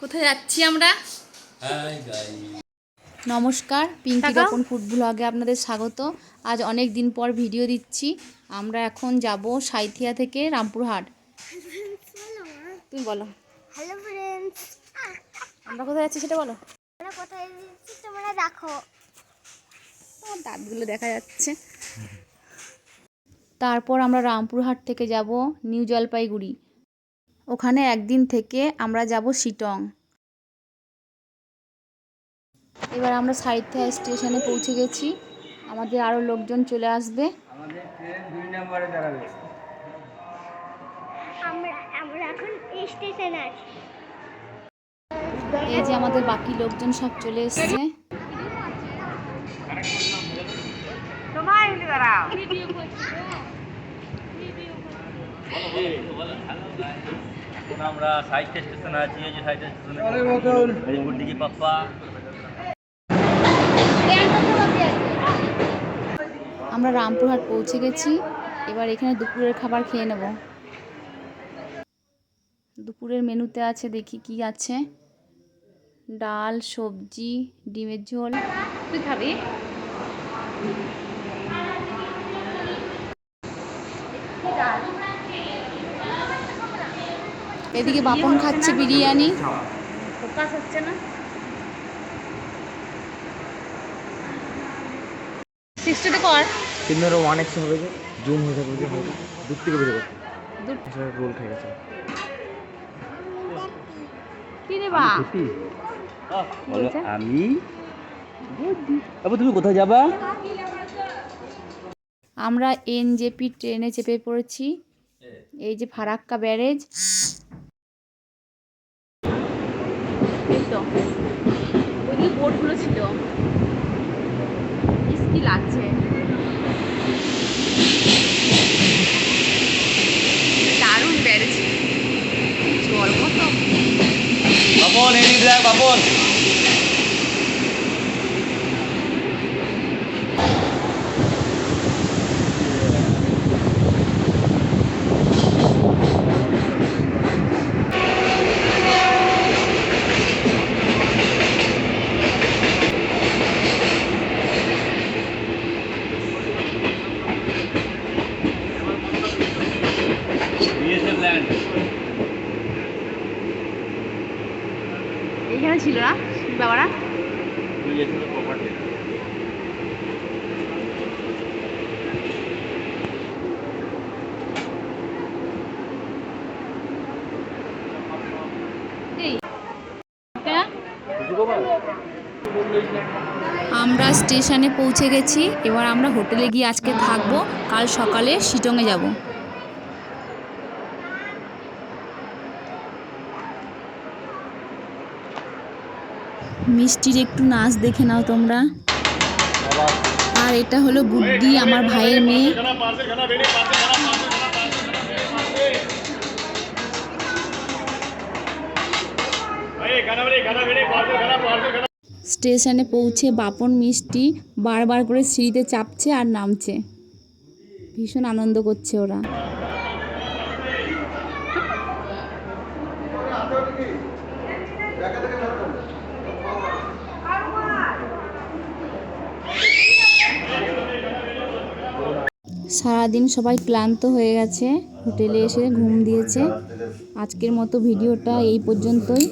কোথায় যাচ্ছি আমরা? নমস্কার পিঙ্কি? রকম ফুড ব্লগে আপনাদের স্বাগত। আজ অনেক দিন পর ভিডিও দিচ্ছি। আমরা এখন যাব সাইথিয়া থেকে রামপুরহাট। তুমি বলো। হ্যালো ফ্রেন্ডস আমরা কোথায় যাচ্ছি সেটা বলো। আমরা কোথায় যাচ্ছি তোমরা দেখো। দাঁতগুলো দেখা যাচ্ছে। তারপর আমরা রামপুরহাট থেকে যাব নিউ জলপাইগুড়ি। ওখানে একদিন থেকে আমরা যাব শিটং। এবার আমরা সাইথিয়া স্টেশনে পৌঁছে গেছি। আমাদের আরও লোকজন চলে আসবে। আমাদের ট্রেন দুই নম্বরে দাঁড়াবে। আমরা আমরা এখন স্টেশনে আছি। এই যে আমাদের বাকি লোকজন সব চলে এসেছে। আমরা স্টেশনে আছি এই যে সাইড স্টেশনে পাপ্পা। আমরা রামপুরহাট পৌঁছে গেছি। এবার এখানে দুপুরের খাবার খেয়ে নেব। দুপুরের মেনুতে আছে দেখি কি আছে। ডাল সবজি ডিমের ঝোল। তুই খাবি? এদিকে বাপন খাচ্ছে বিরিয়ানি। ফোকাস হচ্ছে না? সিক্সটিতে কর কিন্তু ওয়ান এক্স হবে যে জুম হয়ে থাকবে যে দূর থেকে বেরোবে। রোল খেয়ে গেছে। কি রে বা বলো আমি? বাবু তুমি কোথায় যাবা? আমরা এনজেপি ট্রেনে চেপে পড়েছি। এই যে ফারাক্কা ব্যারেজ। তো ওইদিকে বোর্ডগুলো ছিল। কি লাগছে। দারুণ বেড়েছে। জল কত। বাপন এই দেখ বাপন ছিল না বাবারা। আমরা স্টেশনে পৌঁছে গেছি, এবার আমরা হোটেলে গিয়ে আজকে থাকব। কাল সকালে শিটংয়ে যাব। মিষ্টির একটু নাচ দেখে নাও তোমরা। আর এটা হলো গুড্ডি আমার ভাইয়ের মেয়ে। স্টেশনে পৌঁছে বাপন মিষ্টি বারবার করে সিঁড়িতে চাপছে আর নামছে। ভীষণ আনন্দ করছে ওরা। সারাদিন সবাই ক্লান্ত হয়ে গেছে হোটেলে এসে ঘুম দিয়েছে আজকের মতো ভিডিওটা এই পর্যন্তই